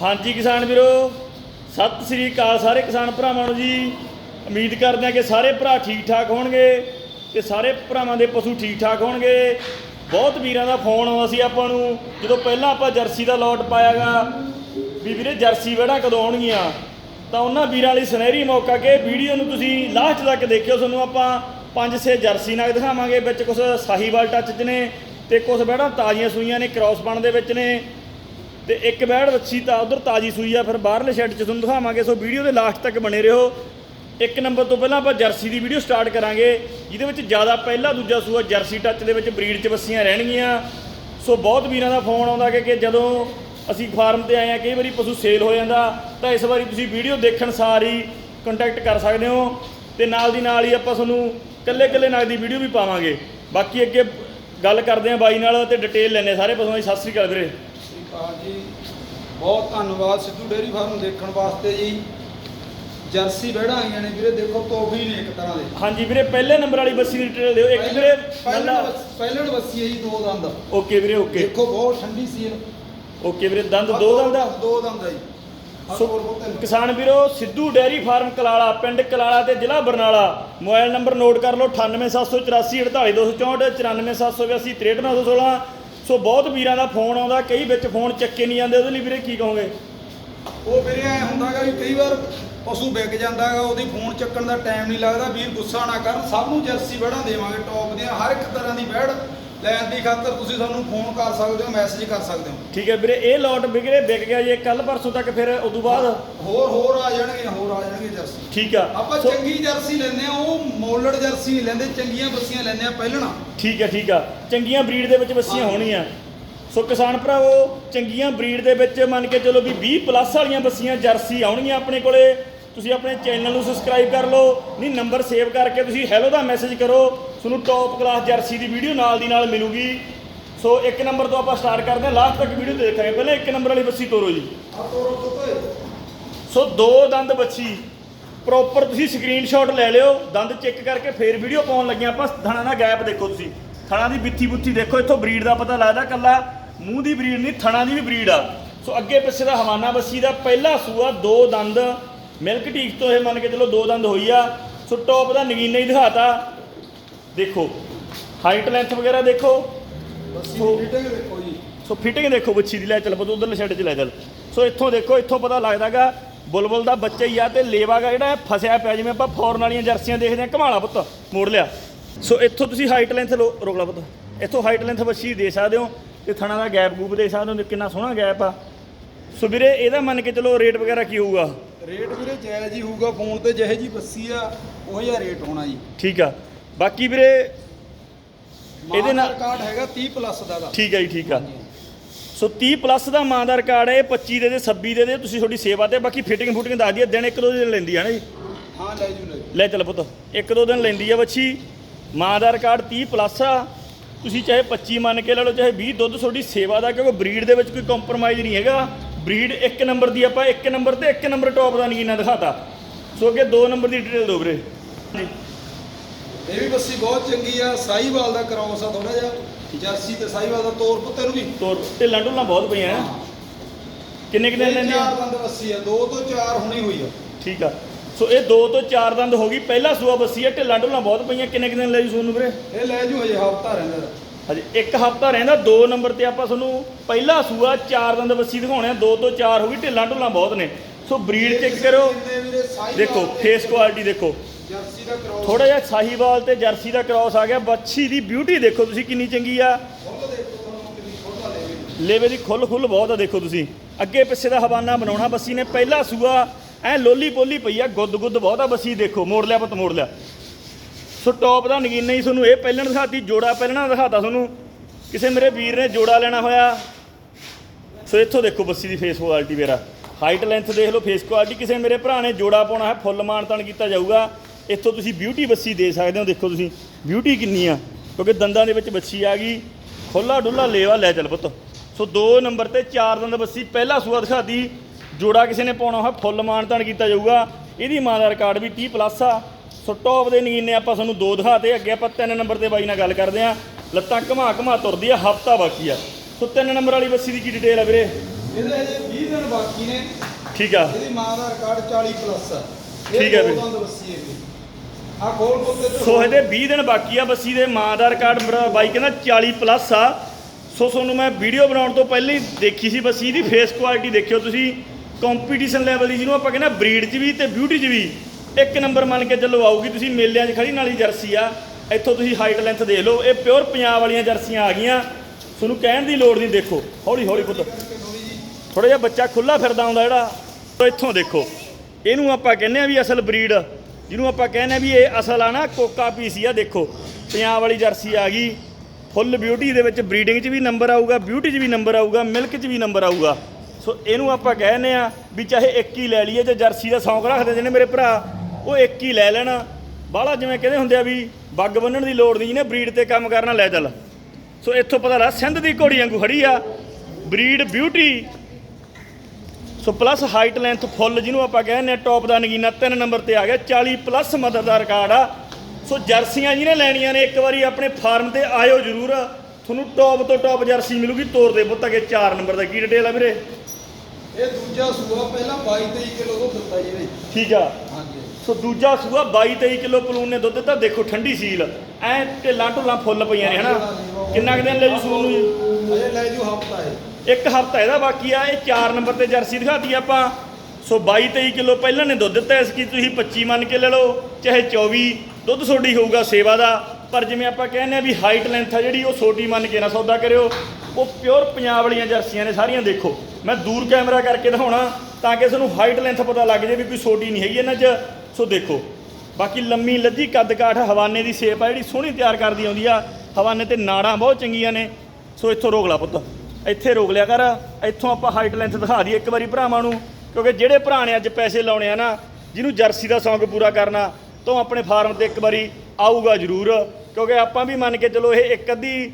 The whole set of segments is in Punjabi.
ਹਾਂਜੀ ਕਿਸਾਨ ਵੀਰੋ, ਸਤਿ ਸ੍ਰੀ ਅਕਾਲ ਸਾਰੇ ਕਿਸਾਨ ਭਰਾਵਾਂ ਨੂੰ ਜੀ। ਉਮੀਦ ਕਰਦੇ ਹਾਂ ਕਿ ਸਾਰੇ ਭਰਾ ਠੀਕ ਠਾਕ ਹੋਣਗੇ ਤੇ ਸਾਰੇ ਭਰਾਵਾਂ ਦੇ ਪਸ਼ੂ ਠੀਕ ਠਾਕ ਹੋਣਗੇ। ਬਹੁਤ ਵੀਰਾਂ ਦਾ ਫੋਨ ਆਉਂਦਾ ਸੀ ਆਪਾਂ ਨੂੰ, ਜਦੋਂ ਪਹਿਲਾਂ ਆਪਾਂ ਜਰਸੀ ਦਾ ਲੋਟ ਪਾਇਆਗਾ, ਵੀ ਵੀਰੇ ਜਰਸੀ ਵੜਾ ਕਦੋਂ ਆਉਣਗੀਆਂ? ਤਾਂ ਉਹਨਾਂ ਵੀਰਾਂ ਲਈ ਸੁਨਹਿਰੀ ਮੌਕਾ ਕਿ ਵੀਡੀਓ ਨੂੰ ਤੁਸੀਂ ਲਾਸਟ ਤੱਕ ਦੇਖਿਓ, ਤੁਹਾਨੂੰ ਆਪਾਂ ਪੰਜ ਛੇ ਜਰਸੀ ਨਾਲ ਦਿਖਾਵਾਂਗੇ, ਵਿੱਚ ਕੁਝ ਸਾਹੀਵਾਲ ਟੱਚ 'ਚ ਨੇ ਤੇ ਕੁਝ ਬੈੜਾਂ ਤਾਜ਼ੀਆਂ ਸੂਈਆਂ ਨੇ ਕ੍ਰਾਸ ਬਣ ਦੇ ਵਿੱਚ ਨੇ। ਤੇ ਇੱਕ ਬੈੜ ਵੱਛੀ ਤਾਂ ਉਧਰ ਤਾਜੀ ਸੂਈ ਆ, ਫਿਰ ਬਾਹਰਲੇ ਸ਼ੈੱਡ 'ਚ ਤੁਹਾਨੂੰ ਦਿਖਾਵਾਂਗੇ। ਸੋ ਵੀਡੀਓ ਦੇ ਲਾਸਟ ਤੱਕ ਬਣੇ ਰਹੋ। ਇੱਕ ਨੰਬਰ ਤੋਂ ਪਹਿਲਾਂ ਆਪਾਂ ਜਰਸੀ ਦੀ ਵੀਡੀਓ ਸਟਾਰਟ ਕਰਾਂਗੇ, ਜਿਹਦੇ ਵਿੱਚ ਜ਼ਿਆਦਾ ਪਹਿਲਾ ਦੂਜਾ ਸੂਆ ਜਰਸੀ ਟੱਚ ਦੇ ਵਿੱਚ ਬਰੀਡ 'ਚ ਵੱਸੀਆਂ ਰਹਿਣਗੀਆਂ। ਸੋ ਬਹੁਤ ਵੀਰਾਂ ਦਾ ਫੋਨ ਆਉਂਦਾ ਕਿ ਕਿ ਜਦੋਂ ਅਸੀਂ ਫਾਰਮ ਤੇ ਆਏ ਆ, ਕਈ ਵਾਰੀ ਪਸ਼ੂ ਸੇਲ ਹੋ ਜਾਂਦਾ, ਤਾਂ ਇਸ ਵਾਰੀ ਤੁਸੀਂ ਵੀਡੀਓ ਦੇਖਣ ਸਾਰ ਹੀ ਕੰਟੈਕਟ ਕਰ ਸਕਦੇ ਹੋ। ਤੇ ਨਾਲ ਦੀ ਨਾਲ ਹੀ ਆਪਾਂ ਤੁਹਾਨੂੰ ਕੱਲੇ ਕੱਲੇ ਨਗ ਦੀ ਵੀਡੀਓ ਵੀ ਪਾਵਾਂਗੇ। ਬਾਕੀ ਅੱਗੇ ਗੱਲ ਕਰਦੇ ਆ ਬਾਈ ਨਾਲ ਤੇ ਡਿਟੇਲ ਲੈਣੇ ਸਾਰੇ ਪਸ਼ੂਆਂ ਦੀ। ਸਤਿ ਸ੍ਰੀ ਅਕਾਲ ਵੀਰੇ। ਅਕਾਲ ਜੀ ਬਹੁਤ ਧੰਨਵਾਦ ਸਿੱਧੂ ਡੇਅਰੀ ਫਾਰਮ ਦੇਖਣ ਵਾਸਤੇ ਜੀ। ਜਰਸੀ ਬੈੜਾਂ ਆਈਆਂ ਨੇ ਵੀਰੇ ਦੇਖੋ ਤੋਹਫੀ ਨੇ ਇੱਕ ਤਰ੍ਹਾਂ ਦੇ। ਹਾਂਜੀ ਵੀਰੇ ਪਹਿਲੇ ਨੰਬਰ ਵਾਲੀ ਬੱਸੀ ਦੀ ਡਿਟੇਲ ਦਿਓ। ਇੱਕ ਵੀਰੇ ਪਹਿਲਣ ਵੱਸੀ ਹੈ ਜੀ ਦੋ ਦੰਦ। ਓਕੇ ਵੀਰੇ ਓਕੇ। ਦੇਖੋ ਬਹੁਤ ਠੰਡੀ ਸੀਲ ਓਕੇ ਵੀਰੇ ਦੰਦ ਦੋ ਦੰਦ ਆ? ਦੋ ਦੰਦ ਆ ਜੀ। ਕਿਸਾਨ ਵੀਰੋ ਸਿੱਧੂ ਡੈਰੀ ਫਾਰਮ ਕਲਾਲਾ ਪਿੰਡ ਕਲਾਲਾ ਤੇ ਜ਼ਿਲ੍ਹਾ ਬਰਨਾਲਾ। ਮੋਬਾਈਲ ਨੰਬਰ ਨੋਟ ਕਰ ਲਓ 98784 48264 94782 63916 ਸੋ ਬਹੁਤ ਵੀਰਾਂ ਦਾ ਫੋਨ ਆਉਂਦਾ, ਕਈ ਵਿੱਚ ਫੋਨ ਚੱਕੇ ਨਹੀਂ ਜਾਂਦੇ, ਉਹਦੇ ਲਈ ਵੀਰੇ ਕੀ ਕਹੋਗੇ? ਉਹ ਵੀਰੇ ਐ ਹੁੰਦਾਗਾ ਵੀ ਕਈ ਵਾਰ ਪਸ਼ੂ ਵਿਕ ਜਾਂਦਾਗਾ, ਉਹਦੀ ਫੋਨ ਚੱਕਣ ਦਾ ਟਾਈਮ ਨਹੀਂ ਲੱਗਦਾ, ਵੀਰ ਗੁੱਸਾ ਨਾ ਕਰਨ, ਸਭ ਨੂੰ ਜਰਸੀ ਬੈੜਾਂ ਦੇਵਾਂਗੇ ਟੌਪ ਦੀਆਂ, ਹਰ ਇੱਕ ਤਰ੍ਹਾਂ ਦੀ ਬੈੜ ਲੈਣ ਦੀ ਖਾਤਰ ਤੁਸੀਂ ਸਾਨੂੰ ਫੋਨ ਕਰ ਸਕਦੇ ਹੋ ਮੈਸੇਜ ਕਰ ਸਕਦੇ ਹੋ। ਠੀਕ ਹੈ ਵੀਰੇ ਇਹ ਲੋਟ ਵਿਗੜੇ ਵਿਕ ਗਿਆ ਜੇ ਕੱਲ ਪਰਸੋਂ ਤੱਕ ਫਿਰ ਉਦੋਂ ਬਾਅਦ? ਹੋਰ ਹੋਰ ਆ ਜਾਣਗੇ ਹੋਰ ਆ ਜਾਣਗੇ ਜਰਸੀ। ਠੀਕ ਆ। ਆਪਾਂ ਸੋ- ਚੰਗੀ ਜਰਸੀ ਲੈਂਦੇ ਆ ਉਹ ਮੋਲਡ ਜਰਸੀ ਨਹੀਂ ਲੈਂਦੇ ਚੰਗੀਆਂ ਬੱਸੀਆਂ ਲੈਂਦੇ ਆ ਪਹਿਲਣਾ ਠੀਕ ਹੈ ਠੀਕ ਆ। ਚੰਗੀਆਂ ਬਰੀਡ ਦੇ ਵਿੱਚ ਬੱਸੀਆਂ ਹਾਂਜੀ। ਹੋਣੀਆਂ। ਸੋ ਕਿਸਾਨ ਭਰਾਵੋ ਚੰਗੀਆਂ ਬਰੀਡ ਦੇ ਵਿੱਚ ਮੰਨ ਕੇ ਚਲੋ ਵੀ 20 ਪਲੱਸ ਵਾਲੀਆਂ ਬੱਸੀਆਂ ਜਰਸੀ ਆਉਣਗੀਆਂ ਆਪਣੇ ਕੋਲੇ। ਤੁਸੀਂ ਆਪਣੇ ਚੈਨਲ ਨੂੰ ਸਬਸਕ੍ਰਾਈਬ ਕਰ ਲਓ। ਨਹੀਂ ਨੰਬਰ ਸੇਵ ਕਰਕੇ ਤੁਸੀਂ ਹੈਲੋ ਦਾ ਮੈਸੇਜ ਕਰੋ। ਤੁਹਾਨੂੰ ਟੌਪ ਕਲਾਸ ਜਰਸੀ ਦੀ ਵੀਡੀਓ ਨਾਲ ਦੀ ਨਾਲ ਮਿਲੂਗੀ। ਸੋ ਇੱਕ ਨੰਬਰ ਤੋਂ ਆਪਾਂ ਸਟਾਰਟ ਕਰਦੇ ਹਾਂ। ਲਾਸਟ ਤੱਕ ਵੀਡੀਓ ਦੇਖਾਂਗੇ ਪਹਿਲਾਂ ਇੱਕ ਨੰਬਰ ਵਾਲੀ ਬੱਸੀ ਤੋਰੋ ਜੀ। ਸੋ ਦੋ ਦੰਦ ਬੱਸੀ। ਪ੍ਰੋਪਰ ਤੁਸੀਂ ਸਕਰੀਨਸ਼ਾਟ ਲੈ ਲਿਓ। ਦੰਦ ਚੈੱਕ ਕਰਕੇ ਫੇਰ ਵੀਡੀਓ ਪਾਉਣ ਲੱਗੇ ਆਪਾਂ। ਥਣਾ ਦਾ ਗੈਪ ਦੇਖੋ ਤੁਸੀਂ। ਥਣਾ ਦੀ ਬਿੱਥੀ ਬੁੱਥੀ ਦੇਖੋ। ਇੱਥੋਂ ਬਰੀਡ ਦਾ ਪਤਾ ਲੱਗਦਾ ਕੱਲਾ ਮੂੰਹ ਦੀ ਬਰੀਡ ਨਹੀਂ, ਥਣਾ ਦੀ ਵੀ ਬਰੀਡ ਆ। ਸੋ ਅੱਗੇ ਪਿੱਛੇ ਦਾ ਹਵਾਨਾ ਬੱਸੀ ਦਾ ਪਹਿਲਾ ਸੂਆ, ਦੋ ਦੰਦ। ਮਿਲਕ ਟੀਕ ਤੋਂ ਇਹ ਮੰਨ ਕੇ ਚਲੋ ਦੋ ਦੰਦ ਹੋਈ ਆ। ਸੋ ਟੌਪ ਦਾ ਨਗੀਨਾ ਹੀ ਦਿਖਾਤਾ। ਦੇਖੋ ਹਾਈਟ ਲੈਂਥ ਵਗੈਰਾ ਦੇਖੋ। ਬੱਸੀ ਦੀ ਫਿਟਿੰਗ ਦੇਖੋ ਜੀ। ਸੋ ਫਿਟਿੰਗ ਦੇਖੋ ਬੱਚੀ ਦੀ ਲੈ ਚੱਲ ਪਤ ਉਧਰਲੇ ਸਾਈਡ 'ਚ ਲੈ ਚੱਲ। ਸੋ ਇੱਥੋਂ ਦੇਖੋ ਇੱਥੋਂ ਪਤਾ ਲੱਗਦਾਗਾ ਬੁਲਬੁਲ ਦਾ ਬੱਚਾ ਹੀ ਆ ਤੇ ਲੇਵਾਗਾ ਜਿਹੜਾ ਫਸਿਆ ਪਿਆ ਜਿਵੇਂ ਆਪਾਂ ਫੌਰਨ ਵਾਲੀਆਂ ਜਰਸੀਆਂ ਦੇਖਦੇ ਆ ਘਮਾਲਾ ਪੁੱਤ ਮੋੜ ਲਿਆ। ਸੋ ਇੱਥੋਂ ਤੁਸੀਂ ਹਾਈਟ ਲੈਂਥ ਰੋਕ ਲਾ ਪੁੱਤ। ਇੱਥੋਂ ਹਾਈਟ ਲੈਂਥ ਬੱਚੀ ਦੇ ਸਕਦੇ ਹੋ ਤੇ ਥਣਾ ਦਾ ਗੈਪ ਗੂਪ ਦੇ ਸਕਦੇ ਹੋ ਕਿੰਨਾ ਸੋਹਣਾ ਗੈਪ ਆ। ਸੋ ਵੀਰੇ ਇਹਦਾ ਮੰਨ ਕੇ ਚਲੋ ਰੇਟ ਵਗੈਰਾ ਕੀ ਹੋਊਗਾ? ਰੇਟ ਵੀਰੇ ਜਾਇਜ਼ ਹੀ ਹੋਊਗਾ ਫੋਨ ਤੇ ਜਿਹੇ ਜੀ ਬੱਸੀ ਆ ਉਹ ਜਿਹਾ ਰੇਟ ਹੋਣਾ ਜੀ। ਠੀਕ ਆ। ਬਾਕੀ ਵੀਰੇ ਇਹਦੇ ਨਾਲ- ਕਾਰਡ ਹੈਗਾ 30 ਪਲੱਸ ਦਾ ਦਾ ਠੀਕ ਆ ਜੀ ਠੀਕ ਆ। ਸੋ 30 ਪਲੱਸ ਦਾ ਮਾਂ ਦਾ ਰਿਕਾਰਡ ਹੈ ਇਹ 25 ਦੇ ਦੇ 26 ਦੇ ਦੇ ਤੁਸੀਂ ਤੁਹਾਡੀ ਸੇਵਾ ਤੇ ਬਾਕੀ ਫਿਟਿੰਗ ਫੁਟਿੰਗ ਦੱਸ ਦਈਏ ਦਿਨ ਇੱਕ ਦੋ ਦਿਨ ਲੈਂਦੀ ਹੈ ਨਾ ਜੀ। ਹਾਂ ਲੈ ਜੂ ਲੈ ਚੱਲ ਪੁੱਤ ਇੱਕ ਦੋ ਦਿਨ ਲੈਂਦੀ ਆ ਬੱਚੀ। ਮਾਂ ਦਾ ਰਿਕਾਰਡ 30 ਪਲੱਸ ਆ। ਤੁਸੀਂ ਚਾਹੇ 25 ਮੰਨ ਕੇ ਲੈ ਲਓ ਚਾਹੇ 20 ਦੁੱਧ ਤੁਹਾਡੀ ਸੇਵਾ ਦਾ ਕਿਉਂਕਿ ਬਰੀਡ ਦੇ ਵਿੱਚ ਕੋਈ ਕੰਪਰੋਮਾਈਜ਼ ਨਹੀਂ ਹੈਗਾ। ਬਰੀਡ ਇੱਕ ਨੰਬਰ ਦੀ ਆਪਾਂ ਇੱਕ ਨੰਬਰ ਤੇ ਇੱਕ ਨੰਬਰ ਟੌਪ ਦਾ ਨਗੀਨਾ ਦਿਖਾਤਾ। ਸੋ ਅੱਗੇ ਦੋ ਨੰਬਰ ਦੀ ਡਿਟੇਲ ਦਿਓ ਵੀਰੇ। ਇਹ ਵੀ ਬੱਸੀ ਬਹੁਤ ਚੰਗੀ ਆ ਸਾਈਵਾਲ ਦਾ ਕ੍ਰੋਸ ਆ ਥੋੜਾ ਜਿਹਾ ਜਰਸੀ ਤੇ ਸਾਈਵਾਲ ਦਾ ਤੋਰ ਪੁੱਤੇ ਨੂੰ ਵੀ। ਤੋਰ ਢਿੱਲਾਂ ਢੁੱਲਾਂ ਬਹੁਤ ਪਈਆਂ ਹੈ। ਕਿੰਨੇ ਕਿੰਨੇ ਲੈਂਦੇ ਚਾਰ ਆ ਦੰਦ ਬੱਸੀ ਆ ਦੋ ਤੋਂ ਚਾਰ ਹੋਣੀ ਹੋਈ ਆ। ਠੀਕ ਆ। ਸੋ ਇਹ ਦੋ ਤੋਂ ਚਾਰ ਦੰਦ ਹੋ ਗਈ ਪਹਿਲਾ ਸੂਆ ਬੱਸੀ ਹੈ ਢਿੱਲਾਂ ਢੁੱਲਾਂ ਬਹੁਤ ਪਈਆਂ। ਕਿੰਨੇ ਕਿੰਨੇ ਲੈ ਜੀ ਸੋਨੂੰ ਵੀਰੇ? ਇਹ ਲੈ ਜੂ ਹਜੇ ਹਫਤਾ ਰਹਿੰਦਾ। ਹਜੇ ਇੱਕ ਹਫਤਾ ਰਹਿੰਦਾ ਦੋ ਨੰਬਰ ਤੇ ਆਪਾਂ ਤੁਹਾਨੂੰ ਪਹਿਲਾ ਸੂਆ ਚਾਰ ਦੰਦ ਬੱਸੀ ਦਿਖਾਉਣੇ ਆ। ਦੋ ਤੋਂ ਚਾਰ ਹੋ ਗਈ ਢਿੱਲਾਂ ਢੁੱਲਾਂ ਬਹੁਤ ਨੇ। ਸੋ ਬਰੀਡ ਚੈੱਕ ਕਰੋ ਦੇਖੋ ਫੇਸ ਕੁਆਲਿਟੀ ਦੇਖੋ। ਜਰਸੀ ਦਾ ਕ੍ਰੋਸ ਥੋੜਾ ਜਿਹਾ ਸਾਹੀਵਾਲ ਤੇ ਜਰਸੀ ਦਾ ਕ੍ਰਾਸ ਆ ਗਿਆ। ਬੱਚੀ ਦੀ ਬਿਊਟੀ ਦੇਖੋ ਤੁਸੀਂ ਕਿੰਨੀ ਚੰਗੀ ਆ। ਫੁੱਲ ਦੇਖੋ ਤੁਹਾਨੂੰ ਕਿੰਨੀ ਖੋਲਾ ਲੈ ਗਈ ਲੇਵੇ ਦੀ ਖੁੱਲ ਖੁੱਲ ਬਹੁਤ ਆ ਦੇਖੋ ਤੁਸੀਂ। ਅੱਗੇ ਪਿੱਛੇ ਦਾ ਹਵਾਨਾ ਬਣਾਉਣਾ। ਬੱਸੀ ਨੇ ਪਹਿਲਾ ਸੂਆ। ਐ ਲੋਲੀ ਪੋਲੀ ਪਈ ਆ। ਗੁੱਦ ਗੁੱਦ ਬਹੁਤ ਆ ਬੱਸੀ ਦੇਖੋ। ਮੋੜ ਲਿਆ ਪਤ ਮੋੜ ਲਿਆ। ਸੋ ਟੌਪ ਦਾ ਨਗੀਨਾ ਹੀ ਤੁਹਾਨੂੰ ਇਹ ਪਹਿਲਣ ਦਿਖਾਤੀ। ਜੋੜਾ ਪਹਿਲਣਾ ਦਿਖਾਤਾ ਤੁਹਾਨੂੰ। ਕਿਸੇ ਮੇਰੇ ਵੀਰ ਨੇ ਜੋੜਾ ਲੈਣਾ ਹੋਇਆ। ਸੋ ਇੱਥੋਂ ਦੇਖੋ ਬੱਸੀ ਦੀ ਫੇਸ ਕੁਆਲਿਟੀ ਮੇਰਾ ਹਾਈਟ ਲੈਂਥ ਦੇਖ ਲਓ ਫੇਸ ਕੁਆਲਿਟੀ ਕਿਸੇ ਮੇਰੇ ਭਰਾ ਨੇ ਜੋੜਾ ਪਾਉਣਾ ਹੈ ਫੁੱਲ ਮਾਨਤਾਨ ਕੀਤਾ ਜਾਊਗਾ। ਇੱਥੋਂ ਤੁਸੀਂ ਬਿਊਟੀ ਬੱਸੀ ਦੇ ਸਕਦੇ ਹੋ। ਦੇਖੋ ਤੁਸੀਂ ਬਿਊਟੀ ਕਿੰਨੀ ਆ। ਕਿਉਂਕਿ ਦੰਦਾਂ ਦੇ ਵਿੱਚ ਬੱਸੀ ਆ ਗਈ। ਖੁੱਲਾ ਡੁੱਲਾ ਲੇਵਾ ਲੈ ਚੱਲ ਪੁੱਤ। ਸੋ ਦੋ ਨੰਬਰ ਤੇ ਚਾਰ ਦੰਦ ਬੱਸੀ ਪਹਿਲਾ ਸੂਆ ਦਿਖਾਤੀ। ਜੋੜਾ ਕਿਸੇ ਨੇ ਪਾਉਣਾ ਹੋਇਆ ਫੁੱਲ ਮਾਨਤਾਨ ਕੀਤਾ ਜਾਊਗਾ। ਇਹਦੀ ਮਾਂ ਦਾ ਰਿਕਾਰਡ ਵੀ 30 ਪਲੱਸ ਆ। ਸੋ ਟੌਪ ਦੇ ਨਗੀਨੇ ਆਪਾਂ ਤੁਹਾਨੂੰ ਦੋ ਦਿਖਾਤੇ। ਅੱਗੇ ਆਪਾਂ ਤਿੰਨ ਨੰਬਰ ਤੇ ਬਾਈ ਨਾਲ ਗੱਲ ਕਰਦੇ ਆ। ਲੱਤਾਂ ਘਮਾ ਘਮਾ ਤੁਰਦੀ ਆ ਹਫਤਾ ਬਾਕੀ ਆ। ਸੋ ਤਿੰਨ ਨੰਬਰ ਵਾਲੀ ਬੱਸੀ ਦੀ ਕੀ ਡਿਟੇਲ ਆ ਵੀਰੇ? ਇਹਦੇ ਹਜੇ 20 ਦਿਨ ਬਾਕੀ ਨੇ। ਠੀਕ ਆ। ਇਹਦੀ ਮਾਂ ਦਾ ਰਿਕਾਰਡ 40 ਪਲੱਸ ਆ ਠੀਕ ਹੈ ਵੀਰ। ਵੀਰ ਆ ਖੋਲ ਪੁੱਤੇ ਤੇ ਸੋ ਇਹਦੇ 20 ਦਿਨ ਬਾਕੀ ਆ ਬੱਸੀ ਦੇ ਮਾਂ ਦਾ ਰਿਕਾਰਡ ਬਾਈ ਕਹਿੰਦਾ 40 ਪਲੱਸ ਆ। ਸੋ ਤੁਹਾਨੂੰ ਮੈਂ ਵੀਡੀਓ ਬਣਾਉਣ ਤੋਂ ਪਹਿਲਾਂ ਹੀ ਦੇਖੀ ਸੀ ਬੱਸੀ ਦੀ ਫੇਸ ਕੁਆਲਿਟੀ ਦੇਖਿਓ ਤੁਸੀਂ। ਕੰਪੀਟੀਸ਼ਨ ਲੈਵਲ ਦੀ ਜਿਹਨੂੰ ਆਪਾਂ ਕਹਿੰਦਾ ਬਰੀਡ 'ਚ ਵੀ ਤੇ ਬਿਊਟੀ 'ਚ ਵੀ। ਇੱਕ ਨੰਬਰ ਮੰਨ ਕੇ ਚੱਲੋ ਆਊਗੀ, ਤੁਸੀਂ ਮੇਲਿਆਂ 'ਚ ਖੜੀ ਨਾਲੀ ਜਰਸੀ ਆ। ਇੱਥੋਂ ਤੁਸੀਂ ਹਾਈਟ ਲੈਂਥ ਦੇਖ ਲਓ, ਇਹ ਪਿਓਰ ਪੰਜਾਬ ਵਾਲੀਆਂ ਜਰਸੀਆਂ ਆ ਗਈਆਂ। ਤੁਹਾਨੂੰ ਕਹਿਣ ਦੀ ਲੋੜ ਨਹੀਂ, ਦੇਖੋ। ਹੌਲੀ ਹੌਲੀ ਪੁੱਤ। ਥੋੜਾ ਜਿਹਾ ਬੱਚਾ ਖੁੱਲਾ ਫਿਰਦਾ ਹੁੰਦਾ ਜਿਹੜਾ ਤੋ ਇੱਥੋਂ ਦੇਖੋ। ਇਹਨੂੰ ਆਪਾਂ ਕਹਿੰਦੇ ਆ ਵੀ ਅਸਲ ਬਰੀਡ ਜਿਹਨੂੰ ਆਪਾਂ ਕਹਿੰਦੇ ਆ ਵੀ ਇਹ ਅਸਲ ਆ ਨਾ, ਕੋਕਾ ਪੀਸੀ ਆ, ਦੇਖੋ। ਪੰਜਾਬ ਵਾਲੀ ਜਰਸੀ ਆ ਗਈ। ਫੁੱਲ ਬਿਊਟੀ ਦੇ ਵਿੱਚ ਬਰੀਡਿੰਗ 'ਚ ਵੀ ਨੰਬਰ ਆਊਗਾ ਬਿਊਟੀ 'ਚ ਵੀ ਨੰਬਰ ਆਊਗਾ ਮਿਲਕ 'ਚ ਵੀ ਨੰਬਰ ਆਊਗਾ। ਸੋ ਇਹਨੂੰ ਆਪਾਂ ਕਹਿੰਦੇ ਆ ਵੀ ਚਾਹੇ ਇੱਕ ਹੀ ਲੈ ਲਈਏ, ਜੇ ਜਰਸੀ ਦਾ ਸ਼ੌਂਕ ਰੱਖਦੇ ਜਿਹਨੇ ਮੇਰੇ ਭਰਾ, ਉਹ ਇੱਕ ਹੀ ਲੈ ਲੈਣ। ਬਾਹਲਾ ਜਿਵੇਂ ਕਹਿੰਦੇ ਹੁੰਦੇ ਆ ਵੀ ਬੱਗ ਬੰਨਣ ਦੀ ਲੋੜ ਨਹੀਂ, ਜਿਹਨੇ ਬਰੀਡ ਤੇ ਕੰਮ ਕਰਨਾ, ਲੈ ਚੱਲ। ਸੋ ਇੱਥੋਂ ਪਤਾ ਲੱਗਾ, ਸਿੰਧ ਦੀ ਘੋੜੀ ਵਾਂਗੂ ਖੜੀ ਆ। Breed beauty so plus height length full ਜਿਹਨੂੰ ਆਪਾਂ ਕਹਿੰਦੇ ਆ ਟੌਪ ਦਾ ਨਗੀਨਾ ਤਿੰਨ ਨੰਬਰ ਤੇ ਆ ਗਿਆ 40 ਪਲੱਸ ਮਦਰ ਦਾ ਰਿਕਾਰਡ ਆ। ਸੋ ਜਰਸੀਆਂ ਜਿਹਨੇ ਲੈਣੀਆਂ ਨੇ ਇੱਕ ਵਾਰੀ ਆਪਣੇ ਫਾਰਮ ਤੇ ਆਇਓ ਜ਼ਰੂਰ। ਤੁਹਾਨੂੰ ਟੌਪ ਤੋਂ ਟੌਪ ਜਰਸੀ ਮਿਲੂਗੀ ਤੋਰ ਦੇ ਪੁੱਤ ਅਗੇ 4 ਨੰਬਰ ਦਾ। ਕੀ ਡਿਟੇਲ ਆ ਵੀਰੇ? ਇਹ ਦੂਜਾ ਸੂਆ ਪਹਿਲਾਂ 22 23 ਕਿਲੋ ਤੋਂ ਦਿੱਤਾ ਜੀ ਠੀਕ ਆ। ਹਾਂਜੀ। ਸੋ ਦੂਜਾ ਸੂਆ 22 23 ਕਿਲੋ ਪਲੂਨ ਨੇ ਦੁੱਧ ਦਿੱਤਾ। ਦੇਖੋ ਠੰਡੀ ਸੀਲ। ਐ ਢਿੱਲਾਂ ਢੁੱਲਾਂ ਫੁੱਲ ਪਈਆਂ ਨੇ ਹਨਾ? ਕਿੰਨਾ ਕੁ ਦਿਨ ਲੈ ਜੂ ਸੂਣ ਨੂੰ ਜੀ? ਅਜੇ ਲੈ ਜੂ ਹਫਤਾ ਹੈ ਇੱਕ ਹਫਤਾ ਇਹਦਾ ਬਾਕੀ ਆ, ਇਹ 4 ਨੰਬਰ ਤੇ ਜਰਸੀ ਦਿਖਾਤੀ ਆਪਾਂ। ਸੋ 22 23 ਕਿਲੋ ਪਹਿਲਾਂ ਨੇ ਦੁੱਧ ਦਿੱਤਾ, ਇਸ ਕੀ ਤੁਸੀਂ 25 ਮੰਨ ਕੇ ਲੈ ਲਓ, ਚਾਹੇ 24 ਦੁੱਧ ਤੁਹਾਡੀ ਹੋਊਗਾ ਸੇਵਾ ਦਾ। ਪਰ ਜਿਵੇਂ ਆਪਾਂ ਕਹਿੰਦੇ ਆ ਵੀ ਹਾਈਟ ਲੈਂਥ ਆ ਜਿਹੜੀ, ਉਹ ਛੋਟੀ ਮੰਨ ਕੇ ਨਾ ਸੌਦਾ ਕਰਿਓ। ਉਹ ਪਿਓਰ ਪੰਜਾਬ ਵਾਲੀਆਂ ਜਰਸੀਆਂ ਨੇ ਸਾਰੀਆਂ, ਦੇਖੋ। ਮੈਂ ਦੂਰ ਕੈਮਰਾ ਕਰਕੇ ਦਿਖਾਉਣਾ, ਤਾਂ ਕਿ ਤੁਹਾਨੂੰ ਹਾਈਟ ਲੈਂਥ ਪਤਾ ਲੱਗ ਜੇ ਵੀ ਕੋਈ ਛੋਟੀ ਨਹੀਂ ਹੈਗੀ ਇਹਨਾਂ 'ਚ। ਸੋ ਦੇਖੋ, ਬਾਕੀ ਲੰਮੀ ਲੱਜੀ ਕੱਦ ਕਾਠ ਹਵਾਨੇ ਦੀ ਸ਼ੇਪ ਆ ਜਿਹੜੀ, ਸੋਹਣੀ ਤਿਆਰ ਕਰਦੀ ਆਉਂਦੀ ਆ। ਹਵਾਨੇ ਤੇ ਨਾੜਾਂ ਬਹੁਤ ਚੰਗੀਆਂ ਨੇ। ਸੋ ਇੱਥੋਂ ਰੋਕ ਲਾ ਪੁੱਤ। ਇੱਥੇ ਰੋਕ ਲਿਆ ਕਰ। ਇੱਥੋਂ ਆਪਾਂ ਹਾਈਟ ਲੈਂਥ ਦਿਖਾ ਦਈਏ ਇੱਕ ਵਾਰੀ ਭਰਾਵਾਂ ਨੂੰ, ਕਿਉਂਕਿ ਜਿਹੜੇ ਭਰਾ ਨੇ ਅੱਜ ਪੈਸੇ ਲਾਉਣੇ ਆ ਨਾ, ਜਿਹਨੂੰ ਜਰਸੀ ਦਾ ਸ਼ੌਂਕ ਪੂਰਾ ਕਰਨਾ, ਤਾਂ ਉਹ ਆਪਣੇ ਫਾਰਮ ਤੇ ਇੱਕ ਵਾਰੀ ਆਊਗਾ ਜ਼ਰੂਰ। ਕਿਉਂਕਿ ਆਪਾਂ ਵੀ ਮੰਨ ਕੇ ਚਲੋ ਇਹ ਇੱਕ ਅੱਧੀ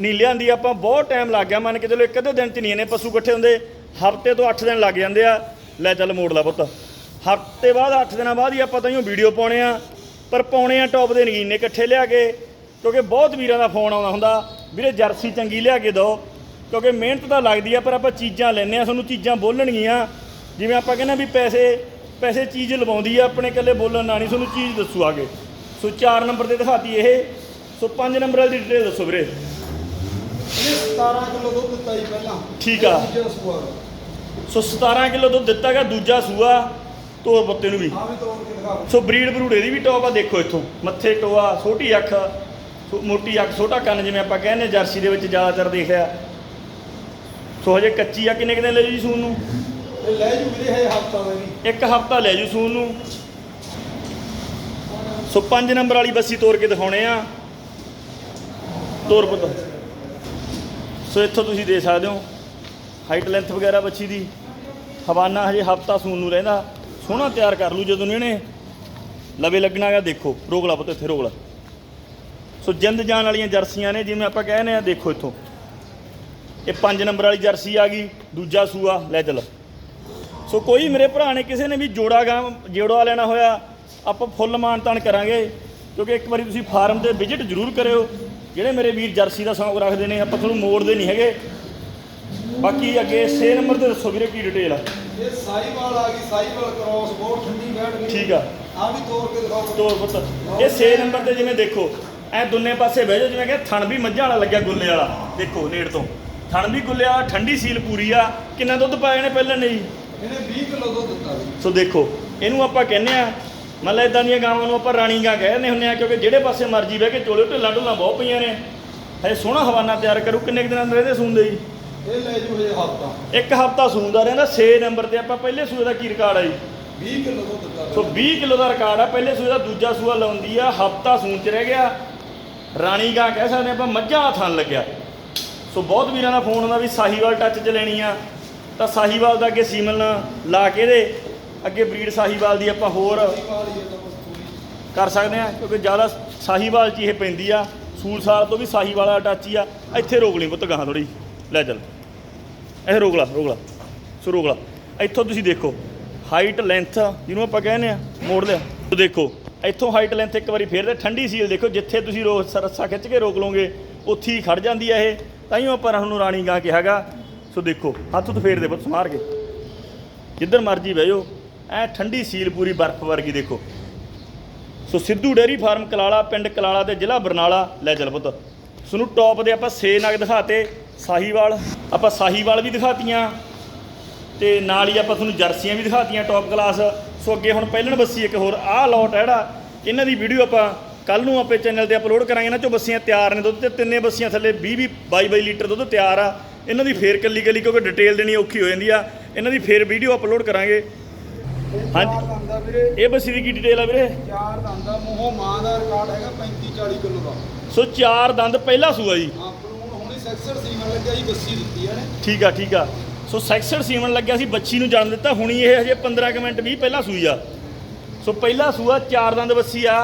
ਨਹੀਂ ਲਿਆਂਦੀ ਆਪਾਂ ਬਹੁਤ ਟਾਈਮ ਲੱਗ ਗਿਆ, ਮੰਨ ਕੇ ਚਲੋ ਇੱਕ ਅੱਧੇ ਦਿਨ ਚ ਨਹੀਂ ਇਹਨੇ ਪਸ਼ੂ ਇਕੱਠੇ ਹੁੰਦੇ, ਹਫ਼ਤੇ ਤੋਂ 8 ਦਿਨ ਲੱਗ ਜਾਂਦੇ ਆ। ਲੈ ਚੱਲ ਮੋੜ ਲਾ ਪੁੱਤ। ਹਫ਼ਤੇ ਬਾਅਦ 8 ਦਿਨਾਂ ਬਾਅਦ ਹੀ ਆਪਾਂ ਤਾਂ ਹੀ ਵੀਡੀਓ ਪਾਉਣੇ ਆ, ਪਰ ਪਾਉਣੇ ਆ ਟੌਪ ਦੇ ਨਗੀਨੇ ਇਕੱਠੇ ਲਿਆ ਕੇ, ਕਿਉਂਕਿ ਬਹੁਤ ਵੀਰਾਂ ਦਾ ਫੋਨ ਆਉਂਦਾ ਹੁੰਦਾ। ਵੀਰੇ ਜਰਸੀ ਚੰਗੀ ਲਿਆ ਕੇ ਦਿਓ। ਕਿਉਂਕਿ ਮਿਹਨਤ ਤਾਂ ਲੱਗਦੀ ਆ ਪਰ ਆਪਾਂ ਚੀਜ਼ਾਂ ਲੈਂਦੇ ਆ ਤੁਹਾਨੂੰ ਚੀਜ਼ਾਂ ਬੋਲਣਗੀਆਂ। ਜਿਵੇਂ ਆਪਾਂ ਕਹਿੰਦੇ ਵੀ ਪੈਸੇ ਪੈਸੇ ਚੀਜ਼ ਲਵਾਉਂਦੀ ਆ ਆਪਣੇ ਇਕੱਲੇ ਬੋਲਣ ਨਾਲ ਨਹੀਂ ਤੁਹਾਨੂੰ ਚੀਜ਼ ਦੱਸੂ ਆਗੇ। ਸੋ 4 ਨੰਬਰ ਤੇ ਦਿਖਾਤੀ ਇਹ। ਸੋ 5 ਨੰਬਰ ਵਾਲੀ ਡਿਟੇਲ ਦੱਸੋ ਵੀਰੇ। ਇਹਨੇ 17 ਕਿਲੋ ਦੁੱਧ ਦਿੱਤਾ ਜੀ ਪਹਿਲਾਂ। ਠੀਕ ਆ। ਦੂਜਾ ਸੂਆ। ਸੋ 17 ਕਿਲੋ ਦੁੱਧ ਦਿੱਤਾ ਗਿਆ ਦੂਜਾ ਸੂਆ ਤੋਰ ਪੱਤੇ ਨੂੰ ਵੀ। ਆ ਵੀ ਤੋੜ ਕੇ ਦਿਖਾਓ ਸੋ ਬਰੀਡ ਬਰੂੜੇ ਦੀ ਵੀ ਟੌਪ ਆ ਦੇਖੋ ਇੱਥੋਂ। ਮੱਥੇ ਟੋਆ ਛੋਟੀ ਅੱਖ ਮੋਟੀ ਅੱਖ ਛੋਟਾ ਕੰਨ ਜਿਵੇਂ ਆਪਾਂ ਕਹਿੰਦੇ ਜਰਸੀ ਦੇ ਵਿੱਚ ਜ਼ਿਆਦਾਤਰ ਦੇਖਿਆ। ਸੋ ਹਜੇ ਕੱਚੀ ਆ ਕਿੰਨੇ ਕਿੰਨੇ ਲੈ ਜੀ ਸੂਨ ਨੂੰ? ਇਹ ਲੈ ਜੂ ਵੀਰੇ ਹੈ ਹਫਤਾ ਦਾ ਵੀ ਇੱਕ ਹਫਤਾ ਲੈ ਜੂ ਸੂਨ ਨੂੰ। ਸੋ 5 ਨੰਬਰ ਵਾਲੀ ਬੱਸੀ ਤੋਰ ਕੇ ਦਿਖਾਉਣੇ ਆ। ਤੋਰ ਪੁੱਤ। ਸੋ ਇੱਥੋਂ ਤੁਸੀਂ ਦੇ ਸਕਦੇ ਹੋ ਹਾਈਟ ਲੈਂਥ ਵਗੈਰਾ ਬੱਚੀ ਦੀ। ਹਵਾਨਾ ਹਜੇ ਹਫਤਾ ਸੂਨ ਨੂੰ ਰਹਿੰਦਾ। ਸੋਹਣਾ ਤਿਆਰ ਕਰ ਲੂ ਜਦੋਂ ਇਹਨੇ ਲਵੇ ਲੱਗਣਾ ਹੈਗਾ ਦੇਖੋ ਰੋਕ ਲਾ ਪੁੱਤ ਇੱਥੇ ਰੋਕ ਲਾ ਸੋ ਜਿੰਦ ਜਾਨ ਵਾਲੀਆਂ ਜਰਸੀਆਂ ਨੇ ਜਿਵੇਂ ਆਪਾਂ ਕਹਿੰਦੇ ਆ ਦੇਖੋ ਇੱਥੋਂ। ਇਹ 5 ਨੰਬਰ ਵਾਲੀ ਜਰਸੀ ਆ ਗਈ ਦੂਜਾ ਸੂਆ ਲੈ ਚੱਲ। ਸੋ ਕੋਈ ਮੇਰੇ ਭਰਾ ਨੇ ਕਿਸੇ ਨੇ ਵੀ ਜੋੜਾ ਗਾਂ ਜੋੜਾ ਲੈਣਾ ਹੋਇਆ ਆਪਾਂ ਫੁੱਲ ਮਾਨਤਾਨ ਕਰਾਂਗੇ ਕਿਉਂਕਿ ਇੱਕ ਵਾਰੀ ਤੁਸੀਂ ਫਾਰਮ ਤੇ ਵਿਜ਼ਿਟ ਜ਼ਰੂਰ ਕਰਿਓ। ਜਿਹੜੇ ਮੇਰੇ ਵੀਰ ਜਰਸੀ ਦਾ ਸ਼ੌਂਕ ਰੱਖਦੇ ਨੇ ਆਪਾਂ ਤੁਹਾਨੂੰ ਮੋੜਦੇ ਨਹੀਂ ਹੈਗੇ। ਬਾਕੀ ਅੱਗੇ 6 ਨੰਬਰ ਤੇ ਦੱਸੋ ਵੀਰੇ ਕੀ ਡਿਟੇਲ ਆ। ਇਹ ਸਾਈਵਾਲ ਆ ਗਈ ਸਾਈਵਾਲ ਕ੍ਰੋਸ ਬਹੁਤ ਠੰਡੀ ਬੈਠ ਗਈ। ਠੀਕ ਆ। ਆ ਵੀ ਤੋੜ ਕੇ ਦਿਖਾਓ। ਤੋਰ ਪੁੱਤ। ਇਹ 6 ਨੰਬਰ ਤੇ ਜਿਵੇਂ ਦੇਖੋ ਐ ਦੁੰਨੇ ਪਾਸੇ ਬਹਿ ਜਾਓ ਜਿਵੇਂ ਕਿ ਥਣ ਵੀ ਮੱਝਾਂ ਵਾਲਾ ਲੱਗਿਆ ਗੁੱਲੇ ਵਾਲਾ। ਦੇਖੋ ਨੇੜ ਤੋਂ। ਥਣ ਵੀ ਗੁੱਲੇ ਵਾਲਾ ਠੰਡੀ ਸੀਲ ਪੂਰੀ ਆ। ਕਿੰਨਾ ਦੁੱਧ ਪਾਇਆ ਨੇ ਪਹਿਲਾਂ ਨਹੀਂ? ਇਹਨੇ 20 ਕਿਲੋ ਦੁੱਧ ਦਿੱਤਾ ਜੀ ਸੋ ਦੇਖੋ ਇਹਨੂੰ ਆਪਾਂ ਕਹਿੰਦੇ ਆ ਮਤਲਬ ਇਦਾਂ ਦੀਆਂ ਗਾਵਾਂ ਨੂੰ ਆਪਾਂ ਰਾਣੀ ਗਾਂ ਕਹਿੰਦੇ ਹੁੰਦੇ ਆ ਕਿਉਂਕਿ ਜਿਹੜੇ ਪਾਸੇ ਮਰਜ਼ੀ ਬਹਿ ਕੇ ਚੋਲੇ ਢਿੱਲਾਂ ਢੁੱਲਾਂ ਬਹੁਤ ਪਈਆਂ ਨੇ। ਹਜੇ ਸੋਹਣਾ ਹਵਾਨਾ ਤਿਆਰ ਕਰੂ ਕਿੰਨੇ ਕੁ ਦਿਨਾਂ ਅੰਦਰ ਇਹਦੇ ਸੂੰਦੇ ਜੀ ਇਹ ਲੈ ਜੂ ਹਜੇ ਹਫਤਾ। ਇੱਕ ਹਫਤਾ ਸੂੰਦਾ ਰਹਿੰਦਾ 6 ਨੰਬਰ ਤੇ ਆਪਾਂ ਪਹਿਲੇ ਸੂਏ ਦਾ ਕੀ ਰਿਕਾਰਡ ਆ ਜੀ? 20 ਕਿਲੋ ਦੁੱਧ ਦਿੱਤਾ ਸੋ 20 ਕਿਲੋ ਦਾ ਰਿਕਾਰਡ ਆ ਪਹਿਲੇ ਸੂਏ ਦਾ ਦੂਜਾ ਸੂਆ ਲਾਉਂਦੀ ਆ ਹਫਤਾ ਸੂਣ ਚ ਰਹਿ ਗਿਆ। ਰਾਣੀ ਗਾਂ ਕਹਿ ਸਕਦੇ ਆਪਾਂ ਮੱਝਾਂ ਦਾ ਥਣ ਲੱਗਿਆ। ਸੋ ਬਹੁਤ ਵੀਰਾਂ ਦਾ ਫੋਨ ਆਉਂਦਾ ਵੀ ਸਾਹੀਵਾਲ ਟੱਚ ਚ ਲੈਣੀ ਆ। ਤਾਂ ਸਾਹੀਵਾਲ ਦਾ ਅੱਗੇ ਸੀਮਨ ਲਾ ਕੇ ਦੇ। ਅੱਗੇ ਬਰੀਡ ਸਾਹੀਵਾਲ ਦੀ ਆਪਾਂ ਹੋਰ ਕਰ ਸਕਦੇ ਆ, ਕਿਉਂਕਿ ਜ਼ਿਆਦਾ ਸਾਹੀਵਾਲ ਚ ਹੀ ਇਹ ਪੈਂਦੀ ਆ। ਸੂਲ ਸਾਲ ਤੋਂ ਵੀ ਸਾਹੀਵਾਲ ਵਾਲਾ ਟੱਚ ਹੀ ਆ। ਇੱਥੇ ਰੋਕ ਲਈ ਪੁੱਤ ਗਾਹਾਂ ਥੋੜੀ ਲੈ ਚੱਲ। ਇਹ ਰੋਕ ਲਾ ਰੋਕ ਲਾ। ਸੋ ਰੋਕ ਲਾ। ਇੱਥੋਂ ਤੁਸੀਂ ਦੇਖੋ ਹਾਈਟ ਲੈਂਥ ਜਿਹਨੂੰ ਆਪਾਂ ਕਹਿੰਦੇ ਆ, ਮੋੜ ਲਿਆ। ਤੋ ਦੇਖੋ, ਇੱਥੋਂ ਹਾਈਟ ਲੈਂਥ ਇੱਕ ਵਾਰੀ ਫੇਰ ਤੇ ਠੰਡੀ ਸੀਲ ਦੇਖੋ, ਜਿੱਥੇ ਤੁਸੀਂ ਰੋ ਰੱਸਾ ਖਿੱਚ ਕੇ ਰੋਕ ਲਓਗੇ, ਉੱਥੇ ਹੀ ਖੜ ਜਾਂਦੀ ਆ ਇਹ। ਤਾਈਓ ਆਪਾਂ ਨੂੰ ਰਾਣੀ ਗਾਂ ਕਿਹਾਗਾ ਸੋ ਦੇਖੋ, ਹੱਥ ਤੋਂ ਫੇਰ ਦੇ ਪੁੱਤ ਸਮਾਰ ਕੇ। ਜਿੱਧਰ ਮਰਜ਼ੀ ਬਹਿ ਜਾਓ ਐ ਠੰਡੀ ਸੀਲ ਪੂਰੀ ਬਰਫ਼ ਵਰਗੀ ਦੇਖੋ। So Sidhu dairy farm Kalala, ਪਿੰਡ ਕਲਾਲਾ ਤੇ ਜ਼ਿਲ੍ਹਾ ਬਰਨਾਲਾ, ਲੈ ਚੱਲ ਪੁੱਤ। ਤੁਹਾਨੂੰ ਟੌਪ ਦੇ ਆਪਾਂ 6 ਨਗ ਦਿਖਾਤੇ, ਸਾਹੀਵਾਲ। ਆਪਾਂ ਸਾਹੀਵਾਲ ਵੀ ਦਿਖਾਤੀਆਂ। ਤੇ ਨਾਲ ਹੀ ਆਪਾਂ ਤੁਹਾਨੂੰ ਜਰਸੀਆਂ ਵੀ ਦਿਖਾਤੀਆਂ ਟੌਪ ਕਲਾਸ ਸੋ ਅੱਗੇ ਹੁਣ ਪਹਿਲਣ ਬੱਸੀ ਇੱਕ ਹੋਰ, ਆਹ ਲੋਟ ਹੈ ਜਿਹੜਾ, ਇਹਨਾਂ ਦੀ ਵੀਡੀਓ ਆਪਾਂ ਕੱਲ ਨੂੰ ਆਪਣੇ ਚੈਨਲ ਤੇ ਅਪਲੋਡ ਕਰਾਂਗੇ ਇਹਨਾਂ ਚੋਂ ਬੱਸੀਆਂ ਤਿਆਰ ਨੇ ਦੁੱਧ ਤੇ ਤਿੰਨੇ ਬੱਸੀਆਂ ਥੱਲੇ 20 20 22 22 ਲੀਟਰ ਦੁੱਧ ਤਿਆਰ ਆ। ਇਹਨਾਂ ਦੀ ਫੇਰ ਕੱਲੀ ਕੱਲੀ ਕਿਉਂਕਿ ਡਿਟੇਲ ਦੇਣੀ ਔਖੀ ਹੋ ਜਾਂਦੀ ਆ। ਇਹਨਾਂ ਦੀ ਫੇਰ ਵੀਡੀਓ ਅਪਲੋਡ ਕਰਾਂਗੇ। ਹਾਂਜੀ। ਇਹ ਬੱਸੀ ਦੀ ਕੀ ਡਿਟੇਲ ਆ ਵੀਰੇ? ਚਾਰ ਦੰਦਾ ਮੂੰਹੋਂ ਮਾਂ ਦਾ ਰਿਕਾਰਡ ਹੈਗਾ 35 40 ਕਿਲੋ ਦਾ। ਸੋ ਚਾਰ ਦੰਦ ਪਹਿਲਾ ਸੂਆ ਜੀ। ਹਾਂ ਪਲੂਣ ਹੁਣੀ ਸੈਕਸਰ ਸੀਮਨ ਲੱਗਿਆ ਜੀ ਬੱਸੀ ਦਿੱਤੀ ਇਹਨੇ। ਠੀਕ ਆ ਠੀਕ ਆ। ਸੋ ਸੈਕਸਰ ਸੀਮਨ ਲੱਗਿਆ ਸੀ ਬੱਚੀ ਨੂੰ ਜਨਮ ਦਿੱਤਾ। ਹੁਣੀ ਇਹ ਹਜੇ 15 ਕੁ ਮਿੰਟ ਵੀ ਪਹਿਲਾਂ ਸੂਈ ਆ। ਸੋ ਪਹਿਲਾ ਸੂਆ ਚਾਰ ਦੰਦ ਬੱਸੀ ਆ।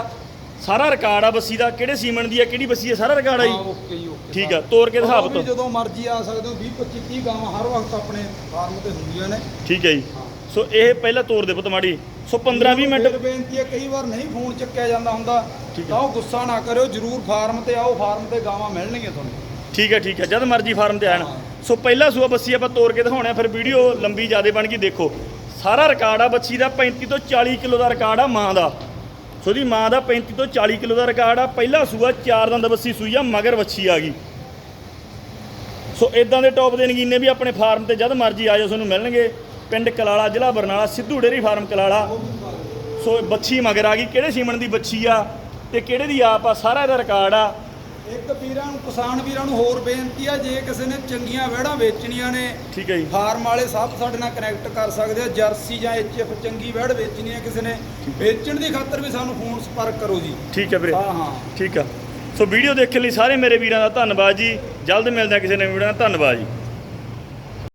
ਸਾਰਾ ਰਿਕਾਰਡ ਆ ਬੱਸੀ ਦਾ ਕਿਹੜੇ ਸੀਮਨ ਦੀ ਆ ਕਿਹੜੀ ਬੱਸੀ ਆ ਸਾਰਾ ਰਿਕਾਰਡ ਆ ਜੀ। ਓਕੇ ਜੀ ਓਕੇ ਠੀਕ ਆ ਤੋੜ ਕੇ ਦਿਖਾ ਬਤੋ ਜਦੋਂ ਮਰਜ਼ੀ ਆ ਸਕਦੇ ਹੋ 20 25 30 ਗਾਵਾਂ ਹਰ ਵਕਤ ਆਪਣੇ ਫਾਰਮ ਤੇ ਹੁੰਦੀਆਂ ਨੇ। ਠੀਕ ਹੈ ਜੀ। ਸੋ ਇਹ ਪਹਿਲਾਂ ਤੋੜ ਦੇ ਪੁੱਤ ਮਾੜੀ। ਸੋ 15 20 ਮਿੰਟ ਬੇਨਤੀ ਹੈ ਕਈ ਵਾਰ ਨਹੀਂ ਫੋਨ ਚੱਕਿਆ ਜਾਂਦਾ ਹੁੰਦਾ। ਤਾਂ ਉਹ ਗੁੱਸਾ ਨਾ ਕਰਿਓ ਜਰੂਰ ਫਾਰਮ ਤੇ ਆਓ ਫਾਰਮ ਤੇ ਗਾਵਾਂ ਮਿਲਣਗੀਆਂ ਤੁਹਾਨੂੰ। ਠੀਕ ਹੈ ਠੀਕ ਹੈ ਜਦ ਮਰਜ਼ੀ ਫਾਰਮ ਤੇ ਆਣ। ਸੋ ਪਹਿਲਾ ਸੂਆ ਬੱਸੀ ਆਪਾਂ ਤੋੜ ਕੇ ਦਿਖਾਉਣਾ ਫਿਰ ਵੀਡੀਓ ਲੰਬੀ ਜਿਆਦੇ ਬਣ ਗਈ ਦੇਖੋ। ਸਾਰਾ ਰਿਕਾਰਡ ਆ ਬੱਚੀ ਦਾ 35 ਤੋਂ 40 ਕਿਲੋ ਦਾ ਰਿਕਾਰਡ ਆ ਮਾਂ ਦਾ। ਸੋ ਦੀ ਮਾਂ ਦਾ 35 ਤੋਂ 40 ਕਿਲੋ ਦਾ ਰਿਕਾਰਡ ਆ। ਪਹਿਲਾ ਸੂਆ ਚਾਰ ਦੰਦ ਬੱਸੀ ਸੂਈ ਆ, ਮਗਰ ਵੱਛੀ ਆ ਗਈ। ਸੋ ਇਦਾਂ ਦੇ ਟੌਪ ਦੇ ਨਗੀਨੇ ਵੀ ਆਪਣੇ ਫਾਰਮ ਤੇ ਜਦ ਮਰਜ਼ੀ ਆ ਜਾਓ, ਤੁਹਾਨੂੰ ਮਿਲਣਗੇ। ਪਿੰਡ ਕਲਾਲਾ, ਜ਼ਿਲ੍ਹਾ Barnala, Sidhu dairy farm Kalala. So ਬੱਚੀ ਮਗਰ ਆ ਗਈ। ਕਿਹੜੇ ਸੀਮਨ ਦੀ ਬੱਚੀ ਆ ਤੇ ਕਿਹੜੇ ਦੀ ਆਪ ਆ? ਸਾਰਾ ਇਹਦਾ ਰਿਕਾਰਡ ਆ। ਇੱਕ ਵੀਰਾਂ ਨੂੰ ਕਿਸਾਨ ਵੀਰਾਂ ਨੂੰ ਹੋਰ ਬੇਨਤੀ ਆ ਜੇ ਕਿਸੇ ਨੇ ਚੰਗੀਆਂ ਵਹਿੜਾਂ ਵੇਚਣੀਆਂ ਨੇ ਠੀਕ ਹੈ ਜੀ। ਫਾਰਮ ਵਾਲੇ ਸਭ ਸਾਡੇ ਨਾਲ ਕਨੈਕਟ ਕਰ ਸਕਦੇ ਆ ਜਰਸੀ ਜਾਂ ਐਚਐਫ ਚੰਗੀ ਵਹਿੜ ਵੇਚਣੀ ਹੈ ਕਿਸੇ ਨੇ ਵੇਚਣ ਦੀ ਖਾਤਰ ਵੀ ਸਾਨੂੰ ਫੋਨ ਸੰਪਰਕ ਕਰੋ ਜੀ। ਠੀਕ ਹੈ ਵੀਰੇ। ਹਾਂ ਹਾਂ। ਠੀਕ ਆ। ਸੋ ਵੀਡੀਓ ਦੇਖਣ ਲਈ ਸਾਰੇ ਮੇਰੇ ਵੀਰਾਂ ਦਾ ਧੰਨਵਾਦ ਜੀ। ਜਲਦ ਮਿਲਦੇ ਹਾਂ ਕਿਸੇ ਨਵੀਂ ਵੀਡੀਓ ਨਾਲ ਧੰਨਵਾਦ ਜੀ।